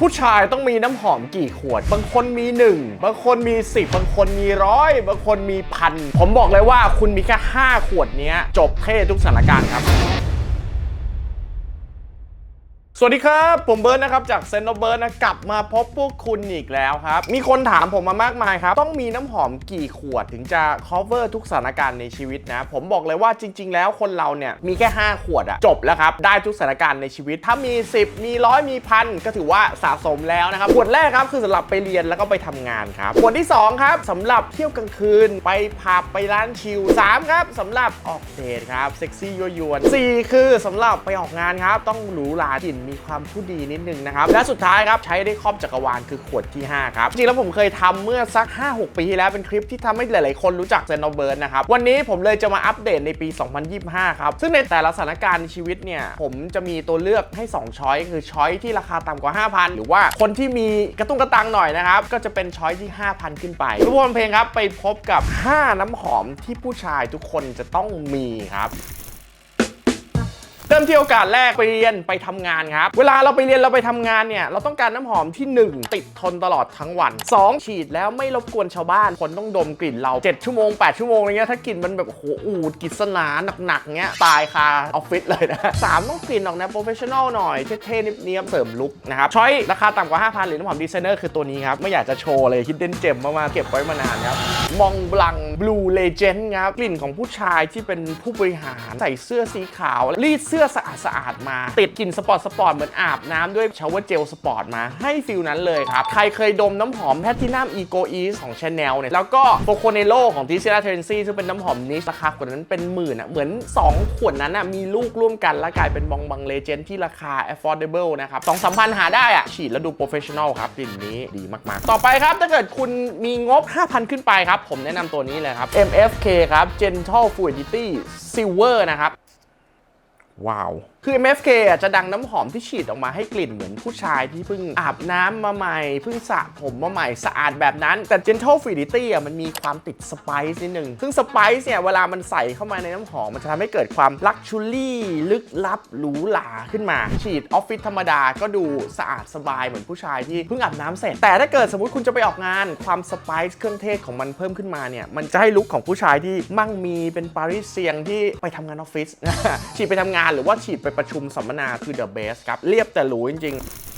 ผู้ชายต้องมีน้ำหอมกี่ขวด บางคนมี 1 บางคนมี 10 บางคนมีร้อยบางคนมีพัน ผมบอกเลยว่าคุณมีแค่ 5 ขวดเนี้ย จบเท่ทุกสถานการณ์ครับ สวัสดีครับ ผมเบิร์ดนะครับ จากเซนต์เบิร์ดนะกลับมาพบพวกคุณอีกแล้วครับ มีคนถามผมมามากมายครับ ต้องมีน้ำหอมกี่ขวดถึงจะ cover ทุกสถานการณ์ในชีวิตนะ ผมบอกเลยว่าจริง ๆ แล้วคนเราเนี่ย มีแค่ 5 ขวดอะจบแล้วครับ ได้ทุกสถานการณ์ในชีวิต ถ้ามี 10 มีร้อยมีพันก็ถือว่าสะสมแล้วนะครับ ขวดแรกครับคือสำหรับไปเรียนแล้วก็ไปทำงานครับ ขวดที่ 2 ครับสำหรับเที่ยวกลางคืนไปผับไปร้านชิล3ครับสำหรับออกเดทครับเซ็กซี่ยั่วยวน4คือสำหรับไปออกงานครับต้องหรูหรากลิ่นมีความผู้ดีนิดนึงนะครับ และสุดท้ายครับ ใช้ได้ครอบจักรวาลคือขวดที่ 5 ครับ จริงๆแล้วผมเคยทำเมื่อสัก 5-6 ปีที่แล้วเป็นคลิปที่ทำให้หลาย ๆ คนรู้จักเซนโนเบิร์นนะครับ วันนี้ผมเลยจะมาอัปเดตในปี 2025 ครับ ซึ่งในแต่ละสถานการณ์ในชีวิตเนี่ยผมจะมีตัวเลือกให้ 2 ช้อยคือช้อยที่ราคาต่ำกว่า 5,000 หรือว่าคนที่มีกระตุ้งกระตังหน่อยนะครับก็จะเป็นช้อยที่ 5,000 ขึ้นไปทุกคนเพลงครับไปพบกับ 5 น้ำหอมที่ผู้ชายทุกคนจะต้องมีครับ ริ่มที่โอกาสแรกไปเรียนไปทำงานครับ เวลาเราไปเรียนเราไปทำงานเนี่ย เราต้องการน้ำหอมที่ 1 ติดทนตลอดทั้งวัน 2 ฉีดแล้วไม่รบกวนชาวบ้าน คนต้องดมกลิ่นเรา 7 ชั่วโมง 8 ชั่วโมงอะไรเงี้ยถ้ากลิ่นมันแบบโอ้โหอูดกฤษณาหนักๆเงี้ยตายคาออฟฟิศเลยนะ3ต้องกลิ่นออกแนวโปรเฟชชั่นอลหน่อยเท่ๆเนียบๆเสริมลุคนะครับช้อยราคาต่ำกว่า 5,000หรือน้ำหอมดีไซเนอร์คือตัวนี้ครับไม่อยากจะโชว์เลยฮิดเด้นเจมมากๆเก็บไว้มานานครับมองบลังบลูเลเจนด์ครับกลิ่นของผู้ชายที่เป็นผู้บริหารใส่เสื้อสีขาวรีดเสื้อสะอาดสะอาดๆมา ติดกลิ่นสปอร์ตสปอร์ตเหมือนอาบน้ำด้วยชาวเวอร์เจลสปอร์ตมาให้ฟิลนั้นเลยครับ ใครเคยดมน้ำหอมแพทินัมอีโกอีสของชาแนลเนี่ยแล้วก็โ o โคเนโลของทิเซราเทนซี่ซึ่งเป็นน้ำหอมนิชราคาขวดนั้นเป็นหมื่นอะเหมือน 2 ขวดนั้นอะมีลูกร่วมกันแล้วกลายเป็นบองบังเลเจนที่ราคา affordable นะครับสองสามพันหาได้อะฉีดแล้วดูโปรเฟชชั่นอลครับกลิ่นนี้ดีมากๆ ต่อไปครับถ้าเกิดคุณมีงบ 5,000 ขึ้นไปครับผมแนะนำตัวนี้เลยครับ MFK ครับ Gentle Fluidity Silver นะครับ ว้าว คือ MFK อะจะดังน้ำหอมที่ฉีดออกมาให้กลิ่นเหมือนผู้ชายที่เพิ่งอาบน้ำมาใหม่เพิ่งสระผมมาใหม่สะอาดแบบนั้น แต่ Gentle Fluidity อะมันมีความติดสไปซ์นิดนึง ซึ่งสไปซ์เนี่ยเวลามันใส่เข้ามาในน้ำหอม มันจะทำให้เกิดความลักชูรี่ลึกลับหรูหราขึ้นมา ฉีดออฟฟิศธรรมดาก็ดูสะอาดสบายเหมือนผู้ชายที่เพิ่งอาบน้ำเสร็จ แต่ถ้าเกิดสมมติคุณจะไปออกงานความสไปซ์เครื่องเทศของมันเพิ่มขึ้นมาเนี่ยมันจะให้ลุคของผู้ชายที่มั่งมีเป็นปารีสเซียงที่ไปทำงานออฟฟิศฉีดไปทำงานหรือว่าฉีดไปประชุมสัมมนาคือ the best ครับ เรียบแต่หรูจริง ๆ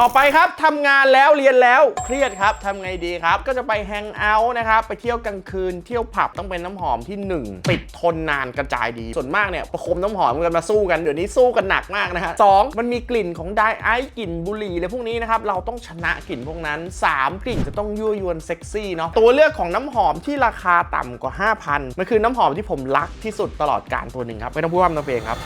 ต่อไปครับทำงานแล้วเรียนแล้วเครียดครับทำไงดีครับ ก็จะไปแฮงเอาท์นะครับ ไปเที่ยวกลางคืนเที่ยวผับต้องเป็นน้ำหอมที่ 1 ติดทนนานกระจายดี ส่วนมากเนี่ยประคมน้ำหอมกันมาสู้กันเดี๋ยวนี้สู้กันหนักมากนะฮะสองมันมีกลิ่นของไดไอซ์กลิ่นบุหรี่อะไรพวกนี้นะครับ เราต้องชนะกลิ่นพวกนั้น 3 กลิ่นจะต้องยั่วยวนเซ็กซี่เนาะตัวเลือกของน้ำหอมที่ราคาต่ำกว่า 5,000มันคือน้ำหอมที่ผมรักที่สุดตลอดการตัวหนึ่งครับไม่ต้องพูดว่ามันตัวเองครับ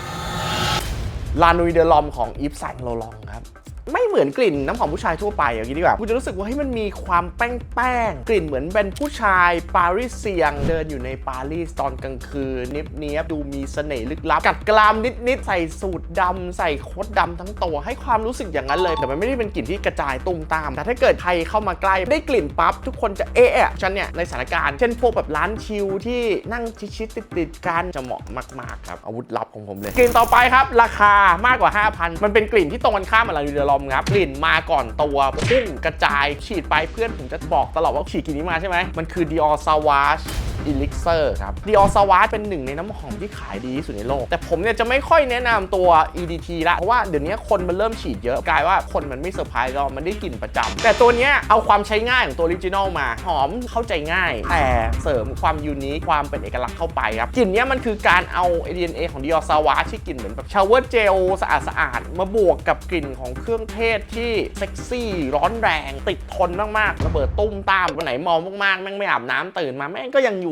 ลานุยเดลอมของอีฟซังโลลองครับ ไม่เหมือนกลิ่นน้ำหอมผู้ชายทั่วไปอย่างนี้ดีกว่าคุณจะรู้สึกว่าให้มันมีความแป้งแป้งๆกลิ่นเหมือนเป็นผู้ชายปารีสเซียง เดินอยู่ในปารีสตอนกลางคืนเนียบเนียบๆดูมีเสน่ห์ลึกลับ กัดกรามนิดๆใส่สูทดำใส่โค้ทดำทั้งตัวให้ความรู้สึกอย่างนั้นเลย แต่มันไม่ได้เป็นกลิ่นที่กระจายตุ้มตาม แต่ถ้าเกิดใครเข้ามาใกล้ได้กลิ่นปั๊บทุกคนจะเอะอะฉันเนี่ยในสถานการณ์เช่นพวกแบบร้านชิลที่นั่งชิดๆติดๆกันจะเหมาะมากๆครับอาวุธลับของผมเลย กลิ่นต่อไปครับ ราคามากกว่า 5,000 มันเป็นกลิ่นที่ตรงกันข้ามกับลานูเดออมครับกลิ่นมาก่อนตัวพุ่งกระจายฉีดไปเพื่อนผมจะบอกตลอดว่าฉีดกลิ่นนี้มาใช่ไหมมันคือ Dior Sauvage Elixir ครับ Dior Sauvage เป็นหนึ่งในน้ำหอมที่ขายดีที่สุดในโลก แต่ผมเนี่ยจะไม่ค่อยแนะนำตัว EDT ละเพราะว่าเดี๋ยวนี้คนมันเริ่มฉีดเยอะกลายว่าคนมันไม่เซอร์ไพรส์เรามันได้กลิ่นประจำแต่ตัวเนี้ยเอาความใช้ง่ายของตัวออริจินอลมา หอมเข้าใจง่าย แต่เสริมความยูนิคความเป็นเอกลักษณ์เข้าไปครับกลิ่นเนี้ยมันคือการเอา DNA ของ Dior Sauvage ที่กลิ่นเหมือนแบบชาวเวอร์เจลสะอาดสะอาดๆมาบวกกับกลิ่นของเครื่องเทศที่เซ็กซี่ร้อนแรง ติดทนมากๆระเบิดตุ้มตามวันไหนมองมากๆแม่งไม่อาบน้ำตื่นมาแม่งก็ยังอยู่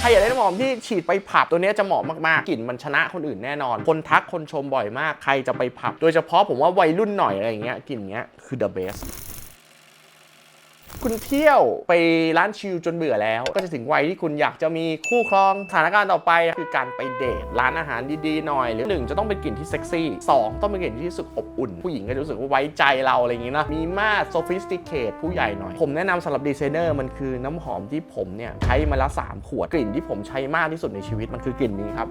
ใครอยากได้น้ำหอมที่ฉีดไปผับตัวนี้จะเหมาะมากๆกลิ่นมันชนะคนอื่นแน่นอน คนทักคนชมบ่อยมากใครจะไปผับ โดยเฉพาะผมว่าวัยรุ่นหน่อยอะไรอย่างเงี้ยกลิ่นเนี้ยคือ the best คุณเที่ยวไปร้านชิลจนเบื่อแล้ว ก็จะถึงวัยที่คุณอยากจะมีคู่ครองสถานการณ์ต่อไป คือการไปเดทร้านอาหารดีๆหน่อย หรือหนึ่งจะต้องเป็นกลิ่นที่เซ็กซี่สองต้องเป็นกลิ่นที่รู้สึกอบอุ่น ผู้หญิงก็จะรู้สึกว่าไว้ใจเราอะไรอย่างงี้นะมีมาตร sophisticate ผู้ใหญ่หน่อย ผมแนะนำสำหรับดีไซเนอร์มันคือน้ำหอมที่ผมเนี่ยใช้มาล้ว3ขวดกลิ่นที่ผมใช้มากที่สุดในชีวิตมันคือกลิ่นนี้ครับ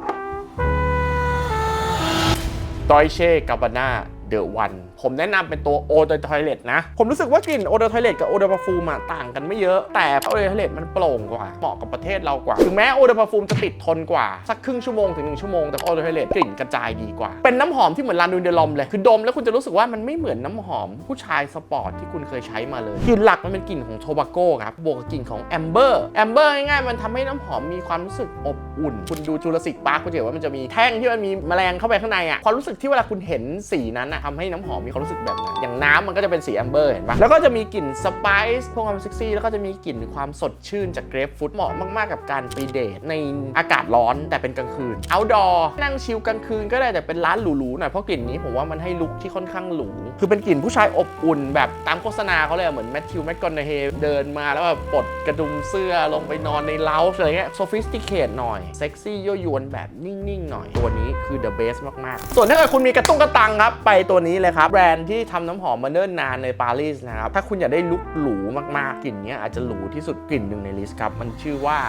ดอยเช่กาบาน่า The One ผมแนะนำเป็นตัว o d e Toilet นะ ผมรู้สึกว่ากลิ่น o d e Toilet กับ o d e Parfum อะต่างกันไม่เยอะ แต่ o d e Toilet มันโปร่งกว่า เหมาะกับประเทศเรากว่า ถึงแม้ o d e Parfum จะติดทนกว่า สักครึ่งชั่วโมงถึง1ชั่วโมง แต่ o d e Toilet กลิ่นกระจายดีกว่า เป็นน้ำหอมที่เหมือนลานูนเดลอมเลย คือดมแล้วคุณจะรู้สึกว่ามันไม่เหมือนน้ำหอมผู้ชายสปอร์ตที่คุณเคยใช้มาเลย กลิ่นหลักมันเป็นกลิ่นของโทบาโก้ครับ บวกกับกลิ่นของแอมเบอร์ แอมเบอร์ง่ายๆมันทำให้น้ำหอมมีความรู้สึกอบอุ่น คุณดูจูราสสิกปาร์คคุณจะเห็นว่ามันจะมีแท่งที่มันมีแมลงเข้าไปข้างในอะความรู้สึกที่เวลาคุณเห็นสีนั้นอะทำให้น้ำหอมมีความรู้สึกแบบนั้นอย่างน้ำมันก็จะเป็นสีแอมเบอร์เห็นปะแล้วก็จะมีกลิ่นสไปซ์พวกความเซ็กซี่แล้วก็จะมีกลิ่นความสดชื่นจากเกรปฟรุตเหมาะมากๆกับการไปเดทในอากาศร้อนแต่เป็นกลางคืน outdoor นั่งชิลกลางคืนก็ได้แต่เป็นร้านหรูๆหน่อยเพราะกลิ่นนี้ผมว่ามันให้ลุคที่ค่อนข้างหรูคือเป็นกลิ่นผู้ชายอบอุ่นแบบตามโฆษณาเขาเลยเหมือนแมทธิวแมคคอนเนเฮเดินมาแล้วแบบปลดกระดุมเสื้อลงไปนอนในเล้าอะไรเงี้ย sophisticated หน่อยเซ็กซี่ยั่วยวนแบบนิ่งๆหน่อยตัวนี้คือ the best มากๆ ส่วนถ้าเกิดคุณมีกระตุ้งกระตังครับไปตัวนี้เลยครับ แบรนด์ที่ทำน้ำหอมมาเนิ่นนานในปารีสนะครับ ถ้าคุณอยากได้ลุคหรูมากๆ กลิ่นนี้อาจจะหรูที่สุดกลิ่นหนึ่งในลิสต์ครับ มันชื่อว่า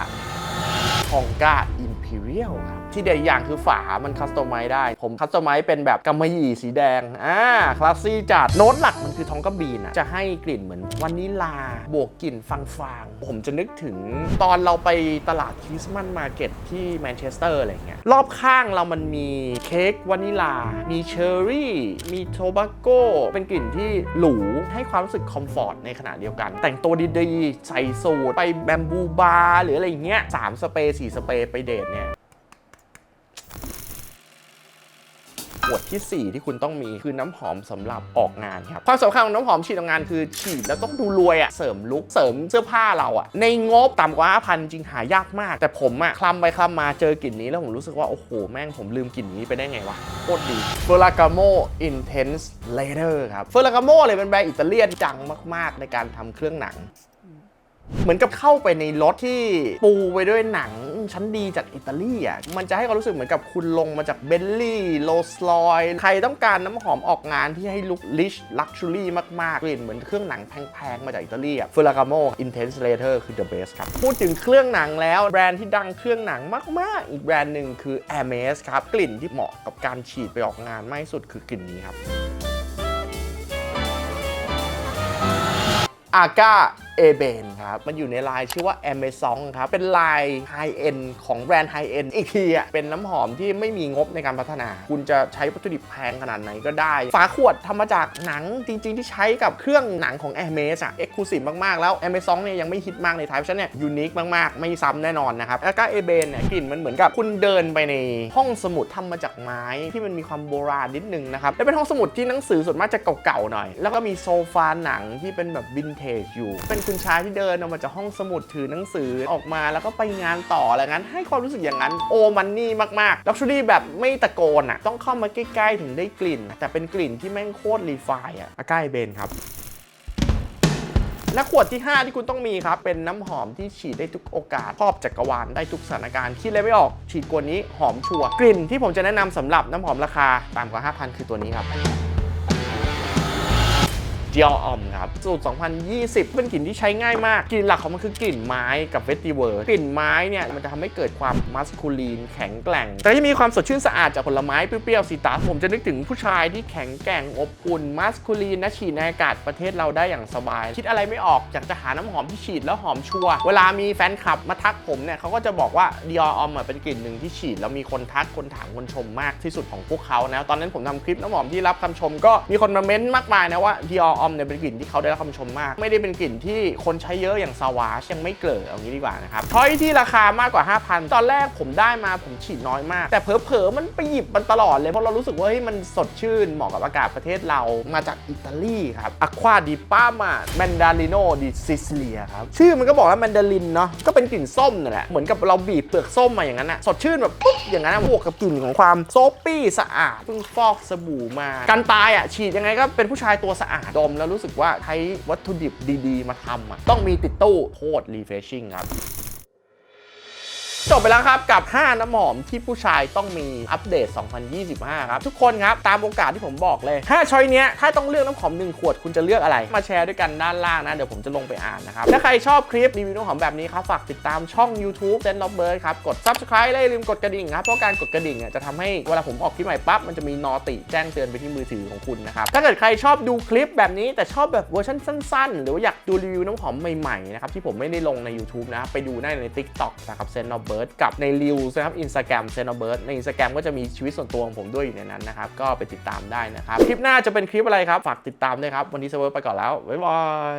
ทองกาอิมพีเรียลครับที่เด็ดอย่างคือฝามันคัสตอมไมซ์ได้ ผมคัสตอมไมซ์เป็นแบบกำมะหยี่สีแดง อ่า คลาสซี่จัด โน้ตหลักมันคือทองกระบีนอะจะให้กลิ่นเหมือนวานิลา บวกกลิ่นฟางๆผมจะนึกถึงตอนเราไปตลาดคริสต์มาสมาร์เก็ตที่แมนเชสเตอร์อะไรเงี้ย รอบข้างเรามันมีเค้กวานิลา มีเชอร์รี่ มีโทบาโก้ เป็นกลิ่นที่หรูให้ความรู้สึกคอมฟอร์ตในขณะเดียวกัน แต่งตัวดีๆ ใส่สูทไปแบมบูบาร์หรืออะไรเงี้ยสามสเปรย์สี่สเปรย์ไปเดทเนี่ย ขวดทีสี่ 4 ที่คุณต้องมีคือน้ำหอมสำหรับออกงานครับความสำคัญของน้ำหอมฉีดออกงานคือฉีดแล้วต้องดูรวยอะเสริมลุคเสริมเสื้อผ้าเราอะในงบต่ำกว่า5,000จริงหายากมาก แต่ผมอะคลำไปคลำมาเจอกลิ่นนี้แล้วผมรู้สึกว่า โอ้โห แม่งผมลืมกลิ่นนี้ไปได้ไงวะโคตรดี Ferragamo Intense Leather ครับ Ferragamo เลยเป็นแบรนด์อิตาเลียนจังมาก ๆ ในการทำเครื่องหนังเหมือนกับเข้าไปในรถที่ปูไปด้วยหนัง ชั้นดีจากอิตาลีอะมันจะให้ความรู้สึกเหมือนกับคุณลงมาจากเบนลี่โลสลอยใครต้องการน้ำหอมออกงานที่ให้ลุคลิชลักชัวรี่มากๆกลิ่นเหมือนเครื่องหนังแพงๆ มาจากอิตาลีอะ Ferragamo Intense Leather คือ the best ครับ พูดถึงเครื่องหนังแล้วแบรนด์ที่ดังเครื่องหนังมากๆ อีกแบรนด์หนึ่งคือ Hermes ครับ กลิ่นที่เหมาะกับการฉีดไปออกงานมากที่สุดคือกลิ่นนี้ครับอาก้า เอเบนครับ มันอยู่ในลายชื่อว่า Amazon ครับ เป็นลายไฮเอ็นของแบรนด์ไฮเอ็นอีกทีอะ เป็นน้ำหอมที่ไม่มีงบในการพัฒนา คุณจะใช้วัตถุดิบแพงขนาดไหนก็ได้ ฝาขวดทำมาจากหนังจริง ๆ ที่ใช้กับเครื่องหนังของ a m e s อะเอ็กซ์คลูซีฟมาก ๆ แล้ว Amazon เนี่ยยังไม่ฮิตมากในไทยเพราะฉะนั้นเนี่ยยูนิคมาก ๆ ไม่ซ้ำแน่นอนนะครับอาก้าเอเบนเนี่ยกลิ่นมันเหมือนกับคุณเดินไปในห้องสมุดทำมาจากไม้ที่มันมีความโบราณนิดนึงนะครับและเป็นห้องสมุดที่หนังสือส่วนมากจะเก่าๆหน่อย แล้วก็มีโซฟาหนังที่เป็นแบบวินเทจอยู่เป็นคุณชายที่เดินออกมาจากห้องสมุดถือหนังสือออกมาแล้วก็ไปงานต่ออะไรงั้น ให้ความรู้สึกอย่างนั้นโอมันนี่มากๆลักชัวรี่แบบไม่ตะโกนอะต้องเข้ามาใกล้ๆถึงได้กลิ่น แต่เป็นกลิ่นที่แม่งโคตรรีไฟน์อะอาก้เบนครับและขวดที่ 5 ที่คุณต้องมีครับ เป็นน้ำหอมที่ฉีดได้ทุกโอกาสครอบจักรวาลได้ทุกสถานการณ์คิดอะไรไม่ออกฉีดกวนนี้หอมชัวร์กลิ่นที่ผมจะแนะนำสำหรับน้ำหอมราคาต่ำกว่า 5,000 คือตัวนี้ครับ จียวออมครับสูตร 2020 เป็นกลิ่นที่ใช้ง่ายมาก กลิ่นหลักของมันคือกลิ่นไม้กับเวสติเวอร์กลิ่นไม้เนี่ยมันจะทำให้เกิดความมัสคูลีนแข็งแกร่ง แต่ที่มีความสดชื่นสะอาดจากผลไม้เปรี้ยวๆซีตรัสผมจะนึกถึงผู้ชายที่แข็งแกร่งอบอุ่นมัสคูลีนและฉีดในอากาศประเทศเราได้อย่างสบาย คิดอะไรไม่ออกอยากจะหาน้ำหอมที่ฉีดแล้วหอมชัวเวลามีแฟนคลับมาทักผมเนี่ยเขาก็จะบอกว่าดิออมเป็นกลิ่นหนึ่งที่ฉีดแล้วมีคนทักคนถามคนชมมากที่สุดของพวกเขานะตอนนั้นผมทำคลิปน้ำหอมที่รับคำชมก็มีคนมาเม้นต์มากมายนะว่าดิออมเนี่ยเป็นกลิ่นที่เขาได้รับคำชมมาก ไม่ได้เป็นกลิ่นที่คนใช้เยอะอย่างซาวาชยังไม่เกลิดเอางี้ดีกว่านะครับช้อยที่ราคามากกว่า 5,000 ตอนแรกผมได้มาผมฉีดน้อยมาก แต่เผลอๆมันไปหยิบมันตลอดเลย เพราะเรารู้สึกว่าเฮ้ยมันสดชื่นเหมาะกับอากาศประเทศเรามาจากอิตาลีครับอควาดิป้ามาแมนดาริโนดิซิซิเลียครับชื่อมันก็บอกว่าแมนดารินเนาะก็เป็นกลิ่นส้มนั่นแหละเหมือนกับเราบีบเปลือกส้มมาอย่างนั้นอะสดชื่นแบบปุ๊บอย่างนั้นบวกกับกลิ่นของความโซปี้สะอาดเพิ่งฟอกสบู่มากันตายอะฉีดยังไงก็เป็นผู้ชายตัวสะอาดดมแล้วรู้สึกว่าใช้วัตถุดิบดี ๆ มาทำอะต้องมีติดตู้โคตรรีเฟชชิ่งครับ จบไปแล้วครับกับ 5 น้ำหอมที่ผู้ชายต้องมีอัปเดต 2025 ครับ ทุกคนครับ ตามโอกาสที่ผมบอกเลย 5 ช้อยเนี้ยถ้าต้องเลือกน้ำหอม 1 ขวดคุณจะเลือกอะไร มาแชร์ด้วยกันด้านล่างนะ เดี๋ยวผมจะลงไปอ่านนะครับ ถ้าใครชอบคลิปรีวิวน้ำหอมแบบนี้ครับ ฝากติดตามช่อง YouTube เซนต์ล็อบเบิร์ดครับ กด Subscribe และอย่าลืมกดกระดิ่งครับเพราะการกดกระดิ่งจะทำให้เวลาผมออกคลิปใหม่ปั๊บมันจะมีนอติแจ้งเตือนไปที่มือถือของคุณนะครับถ้าเกิดใครชอบดูคลิปแบบนี้แต่ชอบแบบเวอร์ชันสั้น ๆ หรือว่าอยากดูรีวิวน้ำหอมใหม่ๆนะครับที่ผมไม่ได้ลงใน YouTube นะไปดูได้ใน TikTok นะครับเซนต์เบิร์ดกับในริวนะครับอินสตาแกรมเซนอเบิร์ดในอินสตาแกรมก็จะมีชีวิตส่วนตัวของผมด้วยอยู่ในนั้นนะครับ ก็ไปติดตามได้นะครับ คลิปหน้าจะเป็นคลิปอะไรครับ ฝากติดตามด้วยครับ วันนี้เซเวอร์ไปก่อนแล้ว บ๊ายบาย